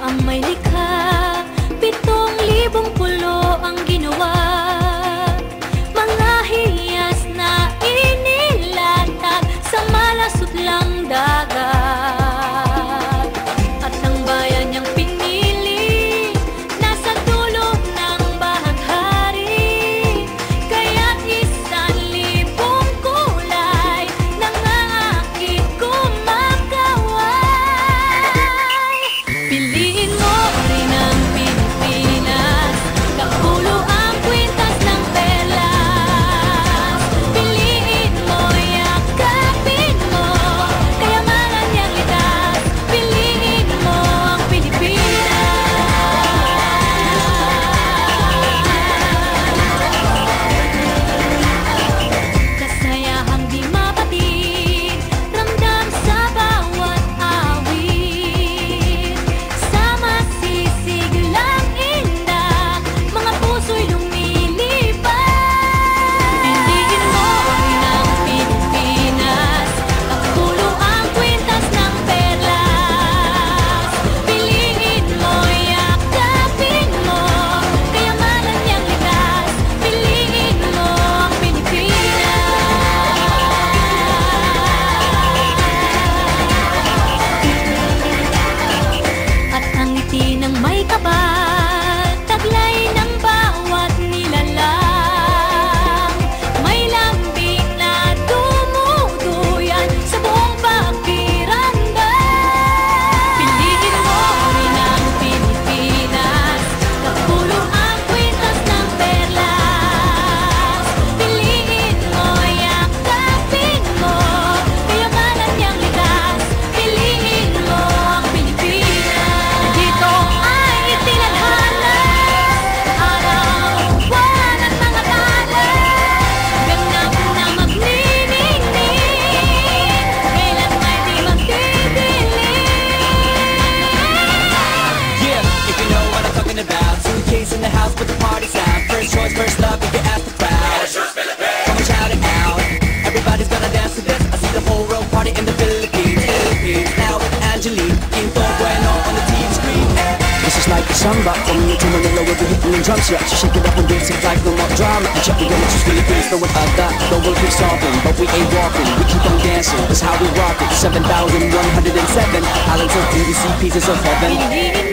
ang may likha. taglay ka ba? Taglay samba. Coming to Manila with the hitting and drums Yeah, shake it up and dance it like no more drama. And check it out, just Philippines, throw it like that. The world keeps solving, but we ain't walking. We keep on dancing, that's how we rock it. 7,107 Islands of beauty, pieces of heaven